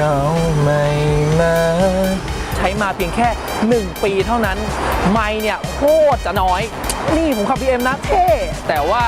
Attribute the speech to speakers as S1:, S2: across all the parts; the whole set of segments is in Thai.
S1: เขาไม่มา
S2: ใช้มาเพียงแค่ 1 ปีเท่านั้น ไม่เนี่ยโคตรจะน้อย นี่ผมขับ BM นะเท่แต่ว่า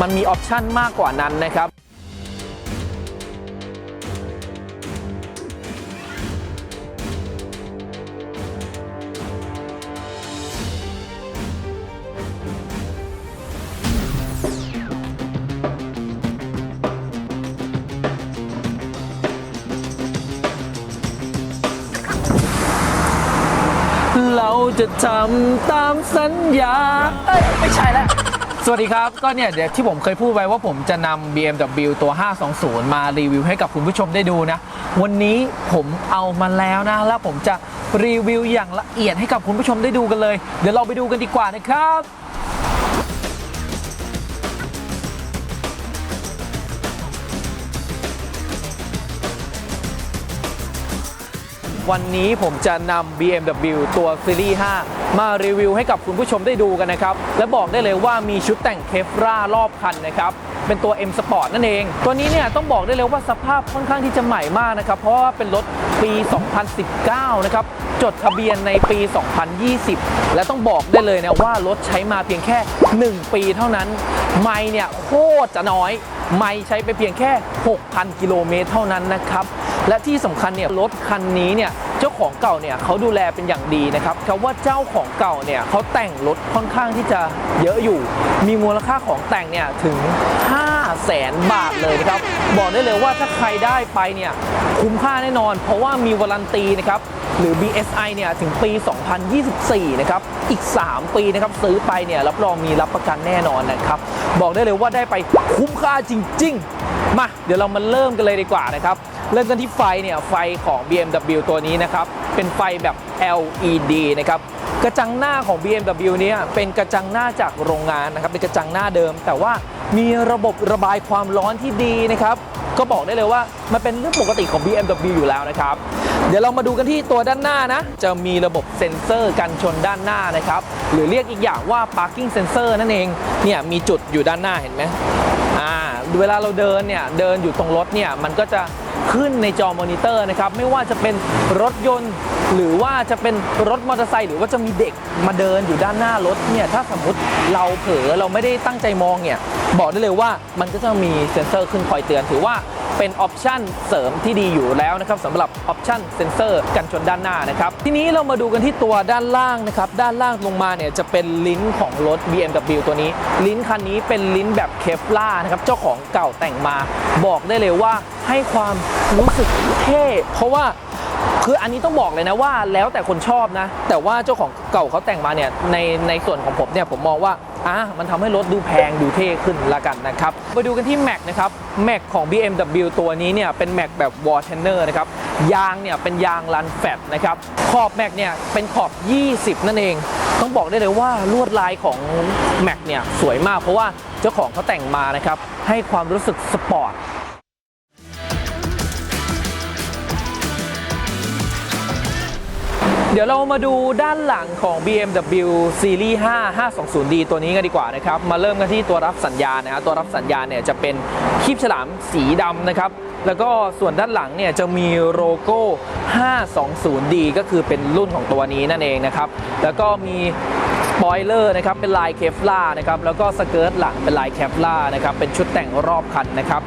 S2: มันมีออปชั่นมากกว่านั้นนะครับ จะทำตามสัญญาเอ้ยไม่ใช่แล้ว สวัสดีครับ ก็เนี่ยเดี๋ยวที่ผมเคยพูดไว้ว่าผมจะนำ BMW ตัว 520 มารีวิวให้กับคุณผู้ชมได้ดูนะ วันนี้ผมเอามาแล้วนะ แล้วผมจะรีวิวอย่างละเอียดให้กับคุณผู้ชมได้ดูกันเลย เดี๋ยวเราไปดูกันดีกว่านะครับ วันนี้ผมจะนำ BMW ตัวซีรีส์5มารีวิวให้กับคุณผู้ชมได้ดูกันนะครับ และบอกได้เลยว่ามีชุดแต่งเคฟรารอบคันนะครับ เป็นตัว M Sport นั่นเอง ตัวนี้เนี่ยต้องบอกได้เลยว่าสภาพค่อนข้างที่จะใหม่มากนะครับ เพราะว่าเป็นรถปี 2019 นะครับ จดทะเบียนในปี 2020 และต้องบอกได้เลยนะว่ารถใช้มาเพียงแค่ 1 ปีเท่านั้น ไม่เนี่ยโคตรจะน้อย ไม่ใช้ไปเพียงแค่ 6,000 กิโลเมตรเท่านั้นนะครับ และที่สำคัญเนี่ยรถคันนี้เนี่ยเจ้าของเก่าเนี่ยเขาดูแลเป็นอย่างดีนะครับเพราะว่าเจ้าของเก่าเนี่ยเขาแต่งรถค่อนข้างที่จะเยอะอยู่ มีมูลค่าของแต่งเนี่ยถึง5 0 0แสนบาทเลยนะครับ บอกได้เลยว่าถ้าใครได้ไปเนี่ยคุ้มค่าแน่นอน เพราะว่ามีวารันตีนะครับหรือ BSI เนี่ยถึงปี 2024 นะครับ อีก 3 ปีนะครับซื้อไปเนี่ยรับรองมีรับประกันแน่นอนนะครับ บอกได้เลยว่าได้ไปคุ้มค่าจริง ๆ มาเดี๋ยวเรามาเริ่มกันเลยดีกว่านะครับเริ่มกันที่ไฟเนี่ยไฟของ BMW ตัวนี้นะครับเป็นไฟแบบ LED นะครับกระจังหน้าของ BMW เนี่ยเป็นกระจังหน้าจากโรงงานนะครับเป็นกระจังหน้าเดิม แต่ว่ามีระบบระบายความร้อนที่ดีนะครับก็บอกได้เลยว่ามันเป็นเรื่องปกติของ BMW อยู่แล้วนะครับ เดี๋ยวเรามาดูกันที่ตัวด้านหน้านะ จะมีระบบเซ็นเซอร์กันชนด้านหน้านะครับ หรือเรียกอีกอย่างว่า parking sensor นั่นเอง เนี่ยมีจุดอยู่ด้านหน้าเห็นไหมอ่า เวลาเราเดินเนี่ยเดินอยู่ตรงรถเนี่ยมันก็จะขึ้นในจอมอนิเตอร์นะครับไม่ว่าจะเป็นรถยนต์ หรือว่าจะเป็นรถมอเตอร์ไซค์หรือว่าจะมีเด็กมาเดินอยู่ด้านหน้ารถเนี่ยถ้าสมมติเราเผลอเราไม่ได้ตั้งใจมองเนี่ยบอกได้เลยว่ามันก็จะมีเซ็นเซอร์ขึ้นคอยเตือนถือว่า เป็นออปชันเสริมที่ดีอยู่แล้วนะครับสำหรับออปชันเซนเซอร์กันชนด้านหน้านะครับทีนี้เรามาดูกันที่ตัวด้านล่างนะครับด้านล่างลงมาเนี่ยจะเป็นลิ้นของรถ BMW ตัวนี้ ลิ้นคันนี้เป็นลิ้นแบบเคฟลานะครับเจ้าของเก่าแต่งมา บอกได้เลยว่าให้ความรู้สึกเท่เพราะว่าคืออันนี้ต้องบอกเลยนะว่าแล้วแต่คนชอบนะ แต่ว่าเจ้าของเก่าเขาแต่งมาเนี่ยในในส่วนของผมเนี่ยผมมองว่า อะมันทำให้รถดูแพงดูเท่ขึ้นละกันนะครับมาดูกันที่แม็กนะครับแม็กของ BMW ตัวนี้เนี่ยเป็นแม็กแบบวอ l เทนเนอร์นะครับยางเนี่ยเป็นยางลันแฟตนะครับขอบแม็กเนี่ยเป็นขอบ 20 นั่นเอง ต้องบอกได้เลยว่าลวดลายของแม็กเนี่ยสวยมากเพราะว่าเจ้าของเขาแต่งมานะครับให้ความรู้สึกสปอร์ต เดี๋ยวเรามาดูด้านหลังของ BMW Series 5 520D ตัวนี้กันดีกว่านะครับ มาเริ่มกันที่ตัวรับสัญญาณนะครับตัวรับสัญญาณเนี่ยจะเป็นครีบฉลามสีดำนะครับ แล้วก็ส่วนด้านหลังเนี่ยจะมีโลโก้ 520D ก็คือเป็นรุ่นของตัวนี้นั่นเองนะครับ แล้วก็มี ปอยเลอร์นะครับเป็นลายเคฟลานะครับแล้วก็สเกิร์ตหลังเป็นลายแคฟลานะครับเป็นชุดแต่งรอบคันนะครับ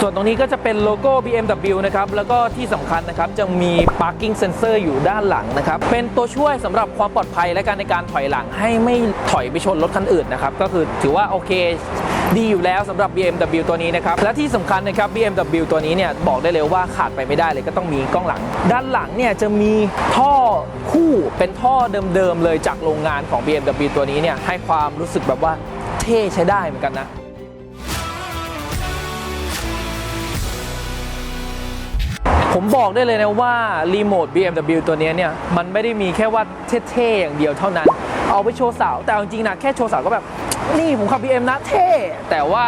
S2: ส่วนตรงนี้ก็จะเป็นโลโก้ BMW นะครับแล้วก็ที่สำคัญนะครับจะมี parking sensor อยู่ด้านหลังนะครับเป็นตัวช่วยสำหรับความปลอดภัยและการในการถอยหลังให้ไม่ถอยไปชนรถคันอื่นนะครับก็คือถือว่าโอเค ดีอยู่แล้วสำหรับ BMW ตัวนี้นะครับ และที่สำคัญนะครับ BMW ตัวนี้เนี่ยบอกได้เลยว่าขาดไปไม่ได้เลยก็ต้องมีกล้องหลัง ด้านหลังเนี่ยจะมีท่อคู่เป็นท่อเดิมๆเลยจากโรงงานของ BMW ตัวนี้เนี่ยให้ความรู้สึกแบบว่าเท่ใช้ได้เหมือนกันนะผมบอกได้เลยนะว่ารีโมท BMW ตัวนี้เนี่ยมันไม่ได้มีแค่ว่าเท่ๆอย่างเดียวเท่านั้น เอาไปโชว์สาว แต่จริงๆนะแค่โชว์สาวก็แบบ นี่ผมขับ BM นะเท่ แต่ว่า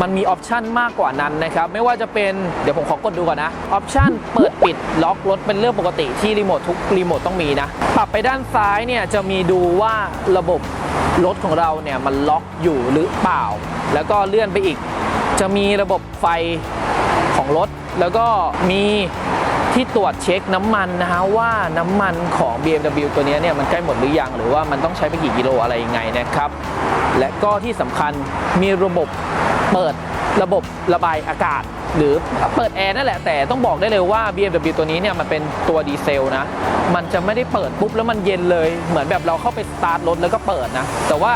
S2: มันมีออปชันมากกว่านั้นนะครับ ไม่ว่าจะเป็นเดี๋ยวผมขอกดดูก่อนนะ ออปชันเปิดปิดล็อกรถเป็นเรื่องปกติที่รีโมททุกรีโมทต้องมีนะ ปรับไปด้านซ้ายเนี่ยจะมีดูว่าระบบรถของเราเนี่ยมันล็อกอยู่หรือเปล่า แล้วก็เลื่อนไปอีก จะมีระบบไฟของรถ แล้วก็มี ที่ตรวจเช็คน้ำมันนะฮะว่าน้ำมันของ BMW ตัวนี้เนี่ยมันใกล้หมดหรือยัง หรือว่ามันต้องใช้ไปกี่กิโลอะไรยังไงนะครับ และก็ที่สำคัญมีระบบเปิดระบบระบายอากาศ หรือเปิดแอร์นั่นแหละแต่ต้องบอกได้เลยว่า BMW ตัวนี้เนี่ยมันเป็นตัวดีเซลนะ มันจะไม่ได้เปิดปุ๊บแล้วมันเย็นเลย เหมือนแบบเราเข้าไปสตาร์ทรถแล้วก็เปิดนะ แต่ว่า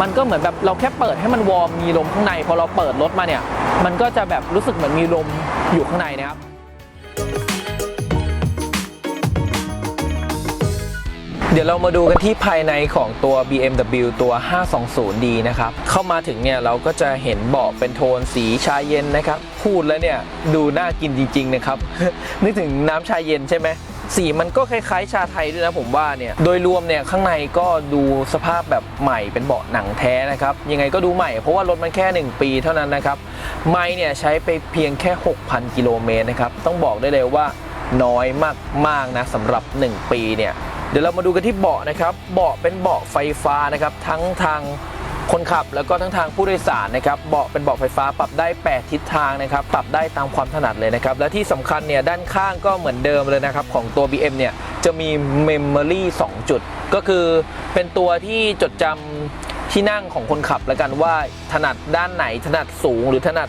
S2: มันก็เหมือนแบบเราแค่เปิดให้มันวอร์มมีลมข้างใน พอเราเปิดรถมาเนี่ย มันก็จะแบบรู้สึกเหมือนมีลมอยู่ข้างในนะครับ เดี๋ยวเรามาดูกันที่ภายในของตัว BMW ตัว 520D นะครับ เข้ามาถึงเนี่ยเราก็จะเห็นเบาะเป็นโทนสีชาเย็นนะครับ พูดแล้วเนี่ยดูน่ากินจริงๆนะครับ นึกถึงน้ำชาเย็นใช่ไหมสีมันก็คล้ายๆชาไทยด้วยนะผมว่าเนี่ย โดยรวมเนี่ยข้างในก็ดูสภาพแบบใหม่เป็นเบาะหนังแท้นะครับ ยังไงก็ดูใหม่เพราะว่ารถมันแค่ 1 ปีเท่านั้นนะครับ ไม่เนี่ยใช้ไปเพียงแค่ 6,000 กิโลเมตรนะครับ ต้องบอกได้เลยว่าน้อยมากๆนะสำหรับ 1 ปีเนี่ย เดี๋ยวเรามาดูกันที่เบาะนะครับเบาะเป็นเบาะไฟฟ้านะครับทั้งทางคนขับแล้วก็ทั้งทางผู้โดยสารนะครับเบาะเป็นเบาะไฟฟ้าปรับได้ 8 ทิศทางนะครับปรับได้ตามความถนัดเลยนะครับและที่สำคัญเนี่ยด้านข้างก็เหมือนเดิมเลยนะครับของตัว BM เนี่ยจะมี Memory 2 จุด ก็คือเป็นตัวที่จดจำที่นั่งของคนขับแล้วกันว่าถนัดด้านไหนถนัดสูงหรือถนัด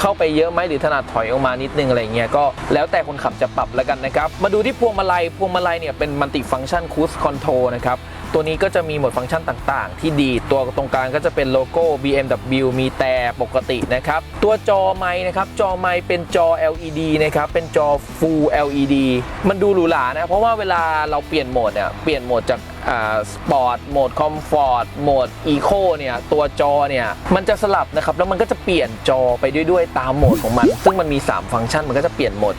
S2: เข้าไปเยอะไหมหรือถนัดถอยออกมานิดนึงอะไรเงี้ยก็แล้วแต่คนขับจะปรับแล้วกันนะครับ มาดูที่พวงมาลัยพวงมาลัยเนี่ยเป็นมัลติฟังก์ชันคูสคอนโทรนะครับ ตัวนี้ก็จะมีหมดฟังก์ชันต่างๆ ที่ดีตัวตรงกลางก็จะเป็นโลโก้ BMW มีแต่ปกตินะครับ ตัวจอไม้นะครับจอไม้เป็นจอ LED นะครับเป็นจอ Full LED มันดูหรูหรานะเพราะว่าเวลาเราเปลี่ยนโหมดเนี่ยเปลี่ยนโหมดจากสปอร์ตโหมดคอมฟอร์ตโหมดอีโคเนี่ยตัวจอเนี่ยมันจะสลับนะครับแล้วมันก็จะเปลี่ยนจอไปด้วยด้วยตามโหมดของมัน ซึ่งมันมี 3 ฟังก์ชันมันก็จะเปลี่ยนโหมด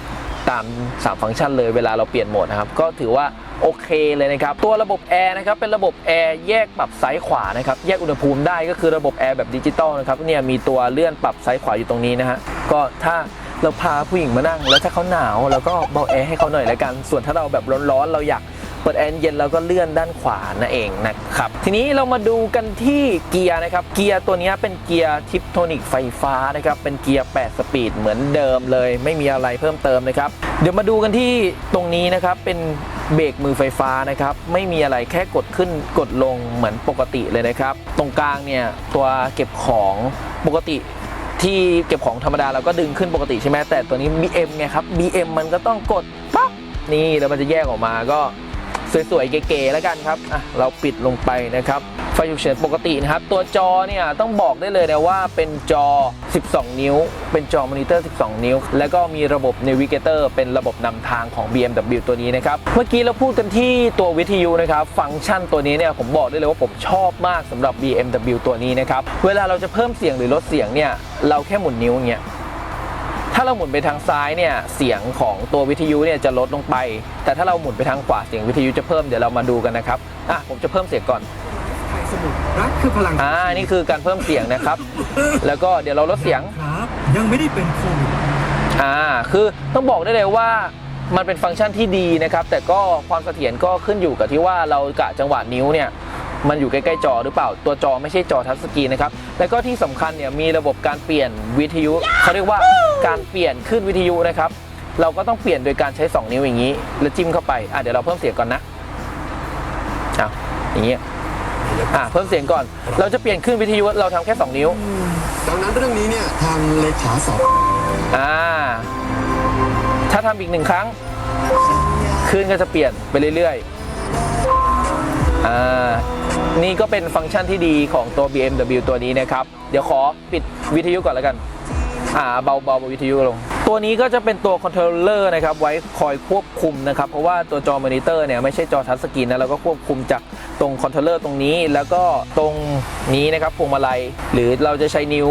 S2: ตาม 3 ฟังก์ชันเลยเวลาเราเปลี่ยนโหมดนะครับก็ถือว่า โอเคเลยนะครับ ตัวระบบแอร์นะครับเป็นระบบแอร์แยกปรับซ้ายขวานะครับแยกอุณหภูมิได้ก็คือระบบแอร์แบบดิจิตอลนะครับเนี่ยมีตัวเลื่อนปรับซ้ายขวาอยู่ตรงนี้นะฮะก็ถ้าเราพาผู้หญิงมานั่ง แล้วถ้าเขาหนาวเราก็เบาแอร์ให้เขาหน่อยละกัน ส่วนถ้าเราแบบร้อนๆเราอยากเปิดแอร์เย็นแล้วก็เลื่อนด้านขวานั่นเองนะครับทีนี้เรามาดูกันที่เกียร์นะครับเกียร์ตัวนี้เป็นเกียร์ทิปโทนิกไฟฟ้านะครับเป็นเกียร์ 8 สปีดเหมือนเดิมเลย ไม่มีอะไรเพิ่มเติมนะครับเดี๋ยวมาดูกันที่ตรงนี้นะครับเป็น เบรกมือไฟฟ้านะครับ ไม่มีอะไรแค่กดขึ้นกดลงเหมือนปกติเลยนะครับ ตรงกลางเนี่ยตัวเก็บของปกติที่เก็บของธรรมดาเราก็ดึงขึ้นปกติใช่ไหมแต่ตัวนี้ BM ไงครับ BM มันก็ต้องกดปั๊บนี่แล้วมันจะแยกออกมาก็ สวยๆ เก๋ๆแล้วกันครับอะเราปิดลงไปนะครับ ไฟฉุกเฉินปกตินะครับ ตัวจอเนี่ยต้องบอกได้เลยนะว่าเป็นจอ 12 นิ้ว เป็นจอมอนิเตอร์ 12 นิ้ว แล้วก็มีระบบ Navigator เป็นระบบนำทางของ BMW ตัวนี้นะครับ เมื่อกี้เราพูดกันที่ตัววิทยุนะครับ ฟังก์ชันตัวนี้เนี่ยผมบอกได้เลยว่าผมชอบมากสำหรับ BMW ตัวนี้นะครับ เวลาเราจะเพิ่มเสียงหรือลดเสียงเนี่ยเราแค่หมุนนิ้วอย่างเงี้ย ถ้าเราหมุนไปทางซ้ายเนี่ยเสียงของตัววิทยุเนี่ยจะลดลงไป แต่ถ้าเราหมุนไปทางขวาเสียงวิทยุจะเพิ่มเดี๋ยวเรามาดูกันนะครับอะผมจะเพิ่มเสียงก่อน
S3: สมุดรักคือพลัง
S2: อ่านี่คือการเพิ่มเสียงนะครับ แล้วก็เดี๋ยวเราลดเสียง
S3: ครับยังไม่ได้เป็นโควิด
S2: อ่าคือต้องบอกได้เลยว่ามันเป็นฟังก์ชันที่ดีนะครับ แต่ก็ความเสถียรก็ขึ้นอยู่กับที่ว่าเรากะจังหวะนิ้วเนี่ย มันอยู่ใกล้ๆจอหรือเปล่า ตัวจอไม่ใช่จอทัชสกรีนนะครับ แล้วก็ที่สำคัญเนี่ยมีระบบการเปลี่ยนวิทยุเขาเรียกว่าการเปลี่ยนขึ้นวิทยุนะครับ เราก็ต้องเปลี่ยนโดยการใช้ 2 นิ้วอย่างนี้ แล้วจิ้มเข้าไปอะเดี๋ยวเราเพิ่มเสียงก่อนนะอะอย่างนี้อะเพิ่มเสียงก่อน เราจะเปลี่ยนขึ้นวิทยุเราทำแค่ 2 นิ้ว
S4: ดังนั้นเรื่องนี้เนี่ยทางเลขาสอบ
S2: อ่าถ้าทำอีกหนึ่งครั้งคลื่นก็จะเปลี่ยนไปเรื่อยๆอ่า นี่ก็เป็นฟังก์ชันที่ดีของตัว BMW ตัวนี้นะครับ เดี๋ยวขอปิดวิทยุก่อนแล้วกัน อ่าเบาเบาวิทยุลง ตัวนี้ก็จะเป็นตัวคอนโทรลเลอร์นะครับ ไว้คอยควบคุมนะครับ เพราะว่าตัวจอมอนิเตอร์เนี่ยไม่ใช่จอทัชสกรีนนะเราก็ควบคุมจากตรงคอนโทรลเลอร์ตรงนี้ แล้วก็ตรงนี้นะครับพวงมาลัย หรือเราจะใช้นิ้ว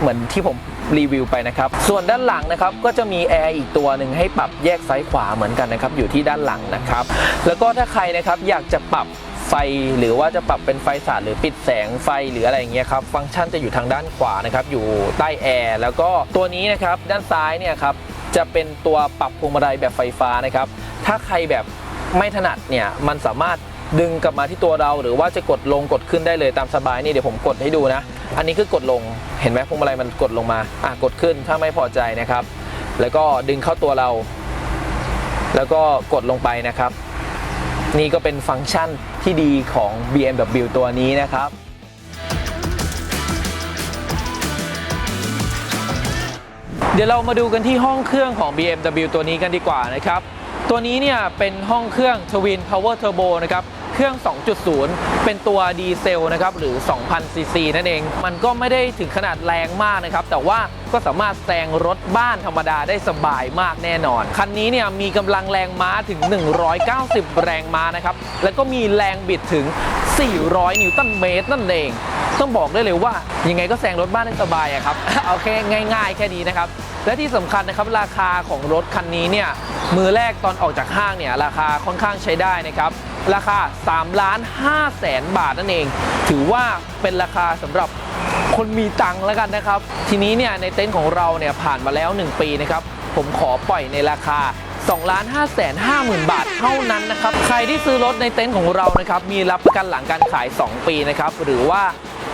S2: เหมือนที่ผมรีวิวไปนะครับ ส่วนด้านหลังนะครับก็จะมีแอร์อีกตัวหนึ่งให้ปรับแยกซ้ายขวาเหมือนกันนะครับอยู่ที่ด้านหลังนะครับ แล้วก็ถ้าใครนะครับอยากจะปรับ ไฟ หรือว่าจะปรับเป็นไฟสาดหรือปิดแสงไฟหรืออะไรอย่างเงี้ยครับฟังก์ชันจะอยู่ทางด้านขวานะครับอยู่ใต้แอร์แล้วก็ตัวนี้นะครับด้านซ้ายเนี่ยครับจะเป็นตัวปรับพวงมาลัยแบบไฟฟ้านะครับ ถ้าใครแบบไม่ถนัดเนี่ยมันสามารถดึงกลับมาที่ตัวเราหรือว่าจะกดลงกดขึ้นได้เลยตามสบายนี่เดี๋ยวผมกดให้ดูนะ อันนี้คือกดลงเห็นไหมพวงมาลัยมันกดลงมาอะกดขึ้นถ้าไม่พอใจนะครับ แล้วก็ดึงเข้าตัวเรา แล้วก็กดลงไปนะครับ นี่ก็เป็นฟังก์ชันที่ดีของ BMW ตัวนี้นะครับ เดี๋ยวเรามาดูกันที่ห้องเครื่องของ BMW ตัวนี้กันดีกว่านะครับ ตัวนี้เนี่ยเป็นห้องเครื่อง Twin Power Turbo นะครับ เครื่อง 2.0 เป็นตัวดีเซลนะครับหรือ 2,000 ซีซีนั่นเอง มันก็ไม่ได้ถึงขนาดแรงมากนะครับ แต่ว่าก็สามารถแซงรถบ้านธรรมดาได้สบายมากแน่นอน คันนี้เนี่ยมีกำลังแรงม้าถึง 190 แรงม้านะครับ แล้วก็มีแรงบิดถึง 400 นิวตันเมตรนั่นเองต้องบอกได้เลยว่ายังไงก็แซงรถบ้านได้สบายอะครับ เอาแค่ง่าย ๆ แค่นี้นะครับ และที่สำคัญนะครับราคาของรถคันนี้เนี่ยมือแรกตอนออกจากห้างเนี่ยราคาค่อนข้างใช้ได้นะครับ ราคา3ล้าน5แสนบาทนั่นเอง ถือว่าเป็นราคาสำหรับคนมีตังค์แล้วกันนะครับ ทีนี้เนี่ยในเต็นท์ของเราเนี่ยผ่านมาแล้ว 1 ปีนะครับ ผมขอปล่อยในราคา2ล้าน5แสน5หมื่นบาทเท่านั้นนะครับ ใครที่ซื้อรถในเต็นท์ของเรานะครับ มีรับประกันหลังการขาย 2 ปีนะครับ หรือว่า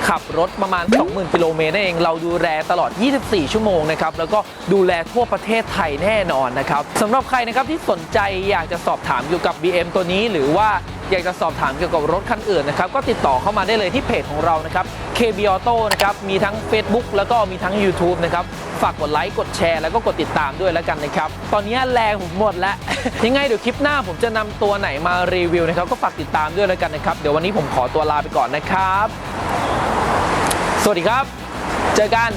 S2: ขับรถประมาณ 20,000 กิโลเมตรนั่นเอง เราดูแลตลอด 24 ชั่วโมงนะครับ แล้วก็ดูแลทั่วประเทศไทยแน่นอนนะครับสำหรับใครนะครับที่สนใจอยากจะสอบถามเกี่ยวกับ BM ตัวนี้ หรือว่าอยากจะสอบถามเกี่ยวกับรถคันอื่นนะครับ ก็ติดต่อเข้ามาได้เลยที่เพจของเรานะครับ KB Auto นะครับ มีทั้ง Facebook แล้วก็มีทั้ง YouTube นะครับ ฝากกดไลค์ กดแชร์ แล้วก็กดติดตามด้วยแล้วกันนะครับ ตอนนี้แรงผมหมดแล้ว ยังไงเดี๋ยวคลิปหน้าผมจะนำตัวไหนมารีวิวนะครับ ก็ฝากติดตามด้วยแล้วกันนะครับ เดี๋ยววันนี้ผมขอตัวลาไปก่อนนะครับ สวัสดีครับ เจอกัน